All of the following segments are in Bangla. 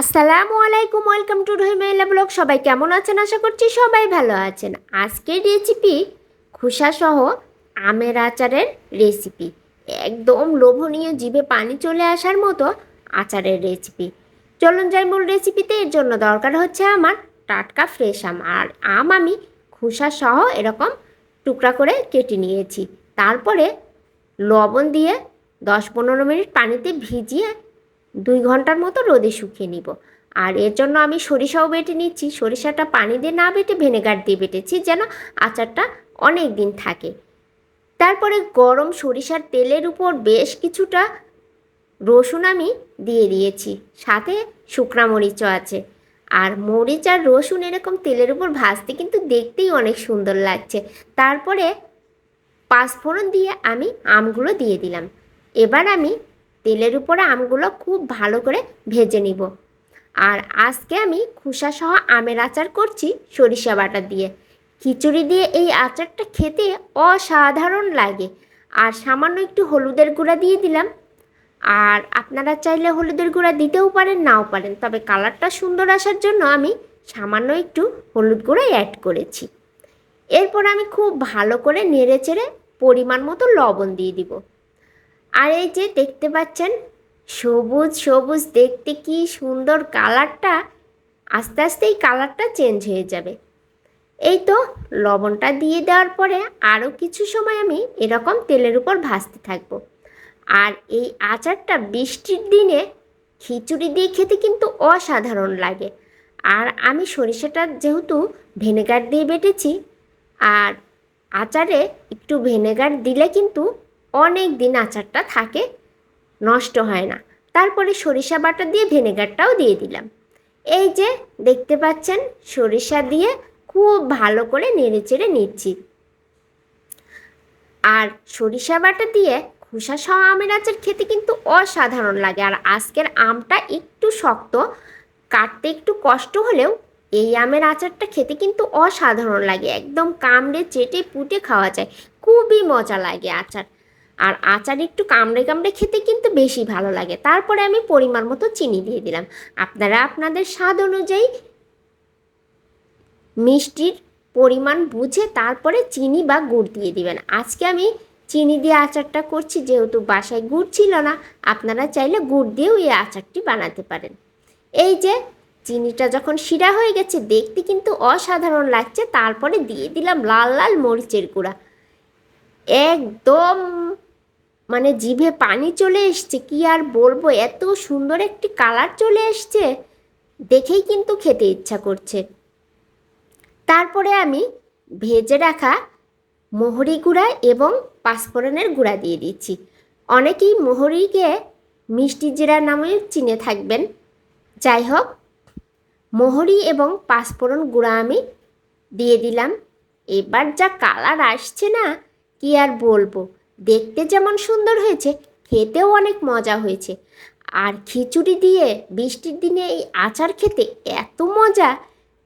আসসালামু আলাইকুম, ওয়েলকাম টু রহিমাইলা ব্লগ। সবাই কেমন আছেন? আশা করছি সবাই ভালো আছেন। আজকের রেসিপি খোসাসহ আমের আচারের রেসিপি একদম লোভনীয় জিভে পানি চলে আসার মতো আচারের রেসিপি চলুন যাই মূল রেসিপিতে এর জন্য দরকার হচ্ছে আমার টাটকা ফ্রেশ আম। আর আম আমি খোসাসহ এরকম টুকরা করে কেটে নিয়েছি। তারপরে লবণ দিয়ে দশ পনেরো মিনিট পানিতে ভিজিয়ে দুই ঘণ্টার মতো রোদে শুকিয়ে নিব। আর এর জন্য আমি সরিষাও বেটে নিচ্ছি। সরিষাটা পানি দিয়ে না বেটে ভিনেগার দিয়ে বেটেছি যেন আচারটা অনেক দিন থাকে। তারপরে গরম সরিষার তেলের উপর বেশ কিছুটা রসুন আমি দিয়ে দিয়েছি। সাথে শুকনা মরিচও আছে। আর মরিচ আর রসুন এরকম তেলের উপর ভাজতে কিন্তু দেখতেই অনেক সুন্দর লাগছে। তারপরে পাঁচফোড়ন দিয়ে আমি আমগুলো দিয়ে দিলাম। এবার আমি তেলের উপরে আমগুলো খুব ভালো করে ভেজে নিব। আর আজকে আমি খুসা সহ আমের আচার করছি সরিষা বাটা দিয়ে। খিচুড়ি দিয়ে এই আচারটা খেতে অসাধারণ লাগে। আর সামান্য একটু হলুদের গুঁড়া দিয়ে দিলাম। আর আপনারা চাইলে হলুদের গুঁড়া দিতেও পারেন, নাও পারেন। তবে কালারটা সুন্দর আসার জন্য আমি সামান্য একটু হলুদ গুঁড়া অ্যাড করেছি। এরপর আমি খুব ভালো করে নেড়ে চেড়ে পরিমাণ মতো লবণ দিয়ে দিব। আর এই যে দেখতে পাচ্ছেন, সবুজ সবুজ, দেখতে কি সুন্দর কালারটা, আস্তে আস্তে এই কালারটা চেঞ্জ হয়ে যাবে। এই তো লবণটা দিয়ে দেওয়ার পরে আরও কিছু সময় আমি এরকম তেলের উপর ভাজতে থাকব। আর এই আচারটা বৃষ্টির দিনে খিচুড়ি দিয়ে খেতে কিন্তু অসাধারণ লাগে। আর আমি সরিষাটা যেহেতু ভিনেগার দিয়ে বেটেছি, আর আচারে একটু ভিনেগার দিলে কিন্তু অনেক দিন আচারটা থাকে, নষ্ট হয় না। তারপরে সরিষা বাটা দিয়ে ভিনেগারটাও দিয়ে দিলাম। এই যে দেখতে পাচ্ছেন, সরিষা দিয়ে খুব ভালো করে নেড়ে চেড়ে নিচ্ছি। আর সরিষা বাটা দিয়ে খোসা সহ আমের আচার খেতে কিন্তু অসাধারণ লাগে। আর আজকের আমটা একটু শক্ত, কাটতে একটু কষ্ট হলেও এই আমের আচারটা খেতে কিন্তু অসাধারণ লাগে। একদম কামড়ে চেটে পুটে খাওয়া যায়। খুবই মজা লাগে আচার। আর আচার একটু কামড়ে কামড়ে খেতে কিন্তু বেশি ভালো লাগে। তারপরে আমি পরিমাণ মতো চিনি দিয়ে দিলাম। আপনারা আপনাদের স্বাদ অনুযায়ী মিষ্টির পরিমাণ বুঝে তারপরে চিনি বা গুড় দিয়ে দিবেন। আজকে আমি চিনি দিয়ে আচারটা করছি, যেহেতু বাসায় গুড় ছিল না, আপনারা চাইলে গুড় দিয়েও এই আচারটি বানাতে পারেন। এই যে চিনিটা যখন শিরা হয়ে গেছে, দেখতে কিন্তু অসাধারণ লাগছে। তারপরে দিয়ে দিলাম লাল লাল মরিচের গুঁড়া। একদম মানে জিভে পানি চলে এসছে, কি আর বলব? এত সুন্দর একটি কালার চলে এসছে। দেখেই কিন্তু খেতে ইচ্ছা করছে। তারপরে আমি ভেজে রাখা মোহরি গুঁড়া এবং পাঁচফোড়নের গুঁড়া দিয়ে দিচ্ছি। অনেকেই মোহরিকে মিষ্টি জিরা নামে চিনে থাকবেন। যাই হোক, মোহরি এবং পাঁচফোড়ন গুঁড়া আমি দিয়ে দিলাম। এবার যা কালার আসছে না, কি আর বলব? দেখতে যেমন সুন্দর হয়েছে, খেতেও অনেক মজা হয়েছে। আর খিচুড়ি দিয়ে বৃষ্টির দিনে এই আচার খেতে এত মজা,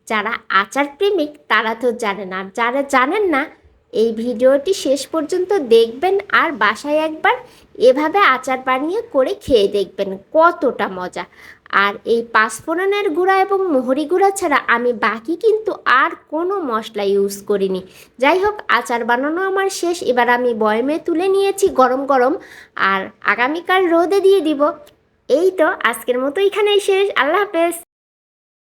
যারা আচার প্রেমিক তারা তো জানেন আর যারা জানেন না, এই ভিডিওটি শেষ পর্যন্ত দেখবেন আর বাসায় একবার এভাবে আচার বানিয়ে করে খেয়ে দেখবেন কতটা মজা। আর এই পাঁচফোড়নের গুঁড়া এবং মোহরি গুঁড়া ছাড়া আমি বাকি কিন্তু আর কোনো মশলা ইউজ করিনি। যাই হোক, আচার বানানো আমার শেষ। এবার আমি বয়মে তুলে নিয়েছি গরম গরম আর আগামীকাল রোদে দিয়ে দিব। এই তো, আজকের মতো এখানেই শেষ। আল্লাহ হাফেজ।